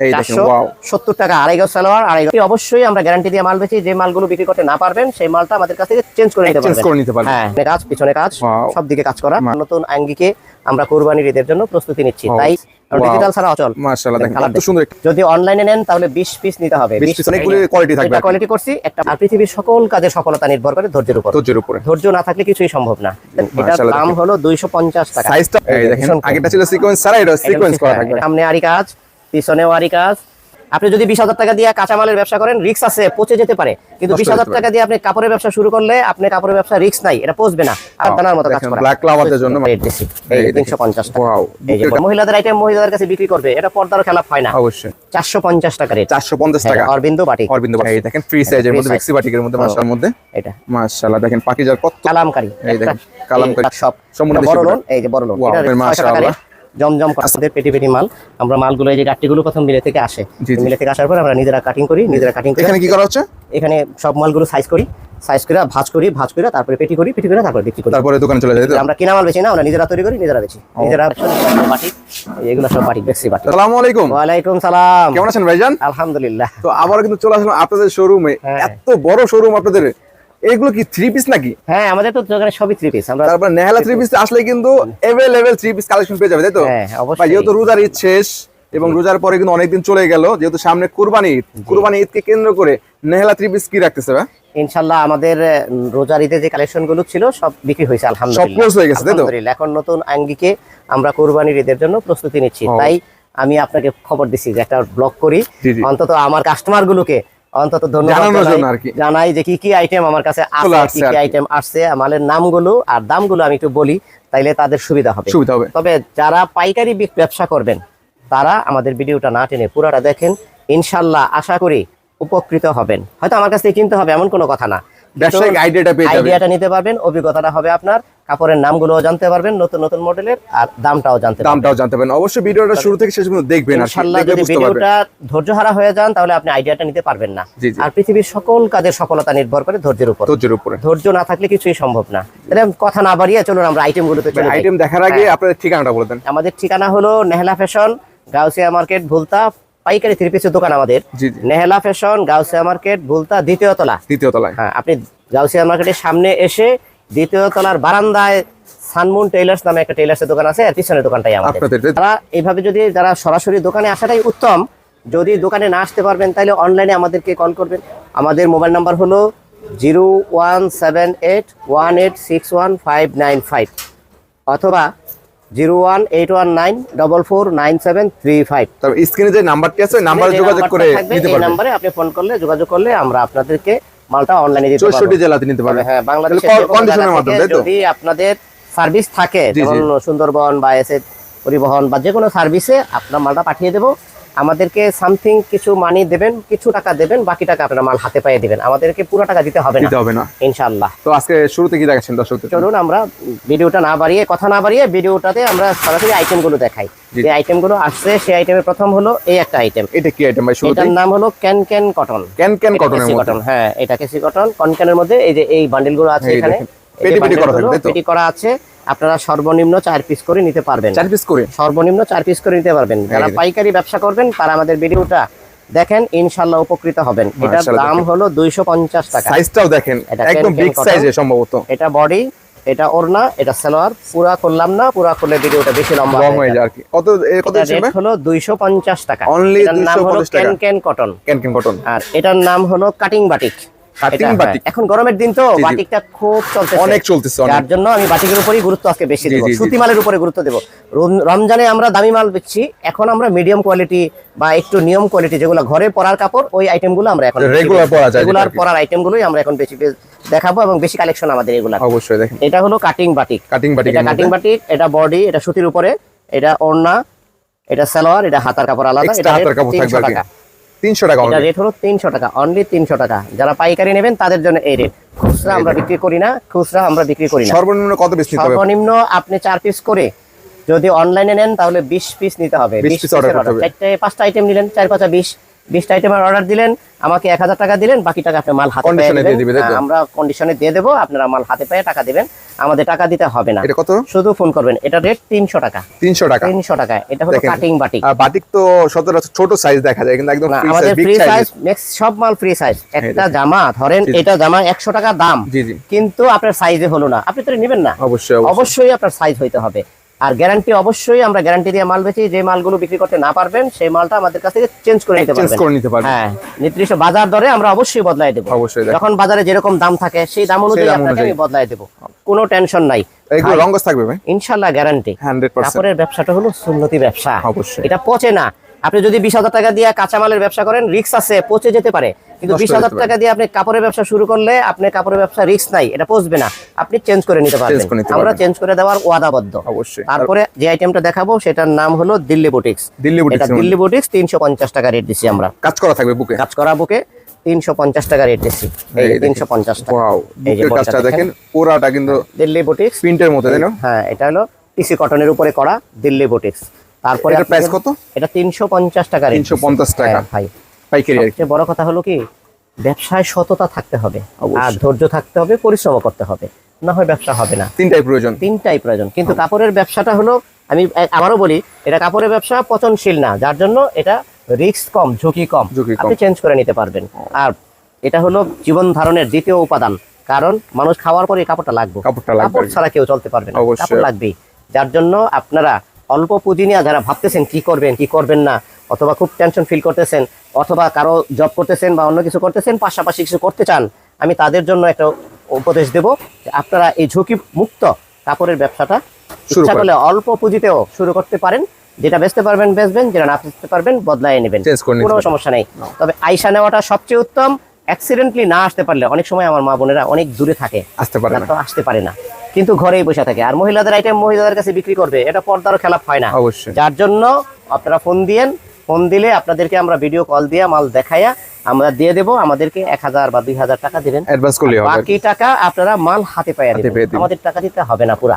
এই দেখেন ওয়াও সত্তর টাকা আড়াই গজ সালোয়ার আড়াই গজ। অবশ্যই আমরা গ্যারান্টি দিয়ে মাল বেচি যে মালগুলো বিক্রি করতে না পারবেন সেই মালটা আমাদের কাছ থেকে চেঞ্জ করে নিতে চেঞ্জ করে নিতে পারবেন। হ্যাঁ কাজ পিছনে কাজ সব দিকে কাজ করা। নতুন আঙ্গিকে আমরা কোরবানির ঈদের জন্য প্রস্তুতি নিচ্ছি। তাই ডিজিটাল ছাড়া অচল। মাশাআল্লাহ দেখেন কত সুন্দর যদি অনলাইনে নেন তাহলে 20 পিস নিতে হবে। 20 piece অনেকগুলো quality থাকবে আর কোয়ালিটি করছি একটা আর পৃথিবীর সকল কাজের সফলতা নির্ভর করে ধৈর্যের উপর। ধৈর্যের উপরে। ধৈর্য না থাকলে কিছুই সম্ভব না। এটার দাম। হলো 250 টাকা। সাইজটা এই দেখেন আগেটা ছিল সিকোয়েন্স ছাড়া এটা সিকোয়েন্স করা হ্যাঁ, থাকবে। সামনে আরি কাজ। পিছনেও আরি কাজ। আপনি যদি বিশ হাজার টাকা দিয়ে কাঁচামালের ব্যবসা করেন রিক্স আছে পচে যেতে পারে। কিন্তু বিশ হাজার টাকা দিয়ে আপনি কাপড়ের ব্যবসা শুরু করলে আপনি কাপড়ের ব্যবসা রিক্স নাই এটা পচবে না। আর দানার মতো কাজ করা। জন্য। তিনশো পঞ্চাশ টাকা। মহিলাদের আইটেম মহিলাদের কাছে বিক্রি করবে এটা পর্দারও খেলাপ হয় না। অবশ্যই। চারশো পঞ্চাশ টাকা রেট 450 টাকা। অরবিন্দু বাটি অরবিন্দ বাটিক। এই দেখেন ফ্রি সাইজের মধ্যে free বাটিকের মধ্যে মাশাআল্লাহ মধ্যে। এটা। মাশাআল্লাহ দেখেন পাকিজার কত কালামকারি। এই দেখেন, কালামকারী। এই সব সম্পূর্ণ বড় লোন এই যে বড় লোন এটা মাশাআল্লাহ। জমজম আমাদের পেটি পেটি মাল। আমরা মালগুলো এই যে গাঠটিগুলো প্রথম মিলে থেকে আসে। মিলে থেকে আসার পর আমরা নিজেরা কাটিং করি নিজেরা কাটিং করি এখানে কি করা হচ্ছে? এখানে সব মালগুলো সাইজ করি সাইজ করে ভাঁজ করি ভাঁজ করে তারপরে পেটি করি পেটি করে তারপরে বিক্রি করি। তারপরে দোকানে চলে যায় তো? আমরা কিনা মাল বেচি না আমরা নিজেরা তৈরি করি নিজেরা বেচি। নিজেরা বাটি এগুলো সব বাটি বেশি বাটি। আসসালামু আলাইকুম। ওয়ালাইকুম সালাম। কেমন আছেন ভাইজান? আলহামদুলিল্লাহ। তো আবার কিন্তু চলে আসলাম আপনাদের শোরুমে হ্যাঁ। এত বড় শোরুম আপনাদের। এগুলো কি থ্রি পিস নাকি? হ্যাঁ আমাদের তো দোকানে সবই থ্রি পিস আমরা তারপর নেহালা থ্রি পিস আসলে কিন্তু এভেলেবেল থ্রি পিস কালেকশন পেয়ে যাবে তাই তো? হ্যাঁ, অবশ্যই। যেহেতু রোজার ঈদ শেষ এবং রোজার পরে কিন্তু অনেকদিন চলে গেল যেহেতু সামনে কুরবানি ঈদ কুরবানি ঈদকে কেন্দ্র করে নেহালা থ্রি পিস কি রাখতেছে ভাই? ইনশাল্লাহ আমাদের রোজার ঈদে যে কালেকশনগুলো ছিল সব বিক্রি হয়েছে আলহামদুলিল্লাহ। close হয়ে গেছে, তাই তো? আলহামদুলিল্লাহ। এখন নতুন আঙ্গিকে আমরা কোরবানির ঈদের জন্য প্রস্তুতি নিচ্ছি। তাই আমি আপনাকে খবর দিচ্ছি যে একটা ব্লগ করি। অন্তত আমার কাস্টমার গুলোকে অন্তত ধন্যবাদ জানাই- যে কি কি আইটেম আমার কাছে আছে কি কি। আইটেম আসছে মালের নামগুলো আর দামগুলো আমি একটু বলি তাইলে তাদের সুবিধা হবে। সুবিধা হবে। তবে যারা পাইকারি ব্যবসা করবেন তারা আমাদের ভিডিওটা না টেনে পুরাটা দেখেন ইনশাল্লাহ আশা করি উপকৃত হবেন। হয়তো আমার কাছ থেকে কিনতে হবে এমন কোনো কথা না। আইডিয়াটা নিতে পারবেন অভিজ্ঞতাটা হবে আপনার কাপড়ের নামগুলোও জানতে পারবেন নতুন নতুন মডেলের আর দামটাও জানতে দামটাও জানতে পারেন অবশ্যই ভিডিওটা শুরু থেকে শেষ পর্যন্ত দেখবেন দেখলে যদি ভিডিওটা ধৈর্য হারা হয়ে যান তাহলে আপনি আইডিয়াটা নিতে পারবেন না। আর পৃথিবীর সকল কাজের সফলতা নির্ভর করে ধৈর্যের উপর। ধৈর্যের উপরে। ধৈর্য না থাকলে কিছুই সম্ভব না। তাহলে কথা না বাড়িয়ে চলুন আমরা আইটেমগুলোতে চলে। আইটেম দেখার আগে আপনাদের ঠিকানাটা বলে দেন। আমাদের ঠিকানা হলো নেহলা ফ্যাশন গাউসিয়া মার্কেট ভুলতা পাইকারি থ্রি পিসের দোকান আমাদের। নেহলা ফ্যাশন গাউসিয়া মার্কেট ভুলতা দ্বিতীয় তলা। দ্বিতীয় তলায়। হ্যাঁ আপনি গাউসিয়া মার্কেটের সামনে এসে দ্বিতীয় তলার বারান্দায় সানমুন টেইলার্স নামে একটা টেইলার্সের দোকান আছে আর পিছনের দোকানটাই আমাদের? তারা এইভাবে যদি যারা সরাসরি দোকানে আসাটাই উত্তম যদি দোকানে না আসতে পারবেন তাহলে অনলাইনে আমাদেরকে কল করবেন। আমাদের মোবাইল নাম্বার হলো zero one seven eight one eight six one five nine five অথবা zero one eight one nine double four nine seven three five. তারপর স্ক্রিনে যে নাম্বারটি আছে নাম্বারে যোগাযোগ করে নিতে এই নাম্বারে আপনি ফোন করলে যোগাযোগ করলে আমরা আপনাদেরকে মালটা অনলাইনে দিতে পারব। চৌষট্টি জেলাতে নিতে পারবেন হ্যাঁ বাংলাদেশে কন্ডিশনের মাধ্যমে তাই তো? যদি আপনাদের সার্ভিস থাকে। যেমন সুন্দরবন বা এসে পরিবহন বা যে কোনো সার্ভিসে আপনার মালটা পাঠিয়ে দেবো। আমাদেরকে সামথিং কিছু মানি দেবেন কিছু টাকা দেবেন বাকি টাকা আপনার মাল হাতে পাইয়ে দিবেন। আমাদেরকে পুরো টাকা দিতে হবে না। হবে না। ইনশাআল্লাহ। তো আজকে শুরুতে কি দেখাচ্ছেন দর্শকদের চলুন আমরা ভিডিওটা না বাড়িয়ে কথা না বাড়িয়ে ভিডিওটাতে আমরা সরাসরি আইটেমগুলো দেখাই। যে আইটেমগুলো আসছে সেই আইটেমের প্রথম হলো এই একটা আইটেম এটা কি আইটেম ভাই শুরুতে এটার নাম হলো can can cotton can can এটা কটনের কটন হ্যাঁ এটা কেসি কটন কনক্যানের মধ্যে এই যে এই বান্ডেলগুলো আছে এখানে দেখেন। পেটি পেটি করা থাকবে, তাই তো? পেটি করা আছে। আপনারা সর্বনিম্ন চার পিস করে নিতে পারবেন। চার পিস করে? সর্বনিম্ন চার পিস করে নিতে পারবেন। যারা পাইকারি ব্যবসা করবেন তারা আমাদের ভিডিওটা দেখেন ইনশাল্লাহ উপকৃত হবেন। এটার দাম। হলো দুইশো পঞ্চাশ টাকা। সাইজটাও দেখেন একদম বিগ। সাইজে সম্ভবত। এটা বডি এটা ওড়না এটা সালোয়ার পুরা করলাম না পুরা করলে ভিডিওটা বেশি লম্বা হয়ে যায় আর কি। কত কত রেট হলো দুইশো পঞ্চাশ টাকা। হলো 250 টাকা। Can can cotton can can cotton আর এটার নাম হলো কাটিং বাটিক এটা, হ্যাঁ। এখন গরমের দিন তো বাটিকটা খুব চলতেছে। অনেক চলতেছে যার জন্য আমি বাটিকের উপরই গুরুত্ব আজকে বেশি দেবো। সুতি মালের উপরে গুরুত্ব দেবো। রমজানে আমরা দামি মাল বেচছি। এখন আমরা মিডিয়াম কোয়ালিটি বা একটু নিয়ম কোয়ালিটি যেগুলো ঘরে পরার কাপড় ওই আইটেমগুলো আমরা এখন Regular পরা যায় রেগুলার। পরার আইটেমগুলোই আমরা এখন বেশি দেখাবো এবং বেশি কালেকশন আমাদের এগুলা। অবশ্যই দেখেন। এটা হলো কাটিং বাটিক কাটিং বাটিক এটা কাটিং বাটিক এটা বডি এটা সুতির উপরে এটা ওড়না এটা সালোয়ার এটা হাতার কাপড় আলাদা এক্সট্রা হাতার কাপড় থাকবে আর টাকা 300 টাকা এটা রেট হলো তিনশো টাকা অনলি তিনশো টাকা। যারা পাইকারি নেবেন তাদের জন্য এই রেট খুচরা আমরা বিক্রি করি না খুচরা আমরা বিক্রি করি না। সর্বনিম্ন কত পিস নিতে হবে? সর্বনিম্ন আপনি চার পিস করে যদি অনলাইনে নেন তাহলে বিশ পিস নিতে হবে। 20 বিশ হবে। চারটে পাঁচটা আইটেম নিলেন চার পাঁচা বিশ। বিশটা আইটেমের অর্ডার দিলেন আমাকে এক হাজার টাকা দিলেন বাকি টাকা আপনি মাল হাতে? হ্যাঁ, আমরা কন্ডিশনে দিয়ে দেবো আপনারা মাল হাতে পেয়ে টাকা দিবেন। আমাদের টাকা দিতে হবে না। এটা কত? শুধু ফোন করবেন। এটা রেট তিনশো টাকা। তিনশো টাকা। তিনশো টাকা। এটা হলো কাটিং বাটিক বাটিক তো সচরাচর ছোট সাইজ দেখা যায় কিন্তু একদম আমাদের ফ্রি সাইজ সব মাল ফ্রি সাইজ একটা জামা ধরেন। এটা জামা একশো টাকা দাম। কিন্তু আপনার সাইজে হলো না। আপনি তো নেবেন না। অবশ্যই অবশ্যই। আপনার সাইজ হইতে হবে। আর গ্যারান্টি অবশ্যই আমরা গ্যারান্টি দিয়ে মাল বেচি যে মালগুলো বিক্রি করতে না পারবেন সেই মালটা আমাদের কাছ থেকে চেঞ্জ করে নিতে পারবেন। করে নিতে পারবেন। হ্যাঁ নির্দিষ্ট বাজার দরে আমরা অবশ্যই বদলাই দেবো। অবশ্যই যখন বাজারে যেরকম দাম থাকে সেই দাম অনুযায়ী আপনাকে। আমি বদলাই দেবো। কোনো টেনশন নাই। এগুলো রঙ্গস থাকবে ভাই? ইনশাল্লাহ গ্যারান্টি হান্ড্রেড পার্সেন্ট। কাপড়ের ব্যবসাটা হলো সুন্নতি ব্যবসা। অবশ্যই। এটা পচে না। আপনি যদি বিশ হাজার টাকা দিয়ে কাঁচামালের ব্যবসা করেন রিক্স আছে পচে যেতে পারে। কিন্তু বিশ হাজার টাকা দিয়ে আপনি কাপড়ের ব্যবসা শুরু করলে আপনি কাপড়ের ব্যবসা রিক্স নাই এটা পচবে না। আপনি চেঞ্জ করে নিতে পারবেন। আমরা চেঞ্জ করে দেওয়ার ওয়াদাবদ্ধ। অবশ্যই। তারপরে যে আইটেমটা দেখাবো সেটার নাম হলো দিল্লি বুটিক্স দিল্লি এটা বুটিক্স দিল্লি বুটিক্স তিনশো পঞ্চাশ টাকা রেট দিচ্ছি আমরা। কাজ করা থাকবে বুকে? কাজ করা বুকে তিনশো পঞ্চাশ টাকা রেট দিচ্ছি। তিনশো পঞ্চাশ টাকা। দেখেন। পুরাটা কিন্তু দিল্লি বুটিক্স প্রিন্টের মতো হ্যাঁ এটা হলো টিসি কটনের উপরে করা দিল্লি বুটিক্স তারপরে আপনি প্রাইস কত? এটা তিনশো পঞ্চাশ টাকা rate 350 টাকা। হ্যাঁ, ভাই। পাইকারি আর বড় কথা হলো কি ব্যবসায় সততা থাকতে হবে। আর ধৈর্য থাকতে হবে পরিশ্রম করতে হবে। না হয় ব্যবসা হবে না। তিনটাই প্রয়োজন। তিনটাই প্রয়োজন। কিন্তু কাপড়ের ব্যবসাটা হলো আমি আবারও বলি এটা কাপড়ের ব্যবসা পচনশীল না যার জন্য এটা রিস্ক কম ঝুঁকি কম। আপনি চেঞ্জ করে নিতে পারবেন। আর এটা হলো জীবন ধারণের দ্বিতীয় উপাদান। কারণ মানুষ খাওয়ার পরে কাপড়টা লাগবে। কাপড়টা লাগবে কাপড় ছাড়া কেউ চলতে পারবে না। কাপড় লাগবেই। যার জন্য আপনারা অল্প পুঁজি নিয়ে যারা ভাবতেছেন কি করবেন কি করবেন না অথবা খুব টেনশন ফিল করতেছেন অথবা কারও জব করতেছেন বা অন্য কিছু করতেছেন পাশাপাশি কিছু করতে চান আমি তাদের জন্য একটা উপদেশ দেব আপনারা এই ঝুঁকি মুক্ত কাপড়ের ব্যবসাটা শুরু ইচ্ছা করলে অল্প পুঁজিতেও শুরু করতে পারেন যেটা বেচতে পারবেন বেচবেন যেটা না বেচতে পারবেন বদলায় নেবেন। কোনো সমস্যা নেই। তবে আইসা নেওয়াটা সবচেয়ে উত্তম। অ্যাক্সিডেন্টলি না আসতে পারলে অনেক সময় আমার মা বোনেরা অনেক দূরে থাকে। আসতে পারে না। আসতে পারে না। কিন্তু ঘরেই বসে থাকে। আর মহিলাদের আইটেম মহিলাদের কাছে বিক্রি করবে এটা পর্দারও খেলাপ হয় না। অবশ্যই। যার জন্য আপনারা ফোন দিয়েন ফোন দিলে আপনাদেরকে আমরা ভিডিও কল দিয়ে মাল দেখাইয়া আমরা দিয়ে দেব। আমাদেরকে এক হাজার বা দুই হাজার টাকা দিবেন। বাকি টাকা আপনারা মাল হাতে পাইয়া হাতে পেয়ে দিবেন। আমাদের টাকা দিতে হবে না পুরা।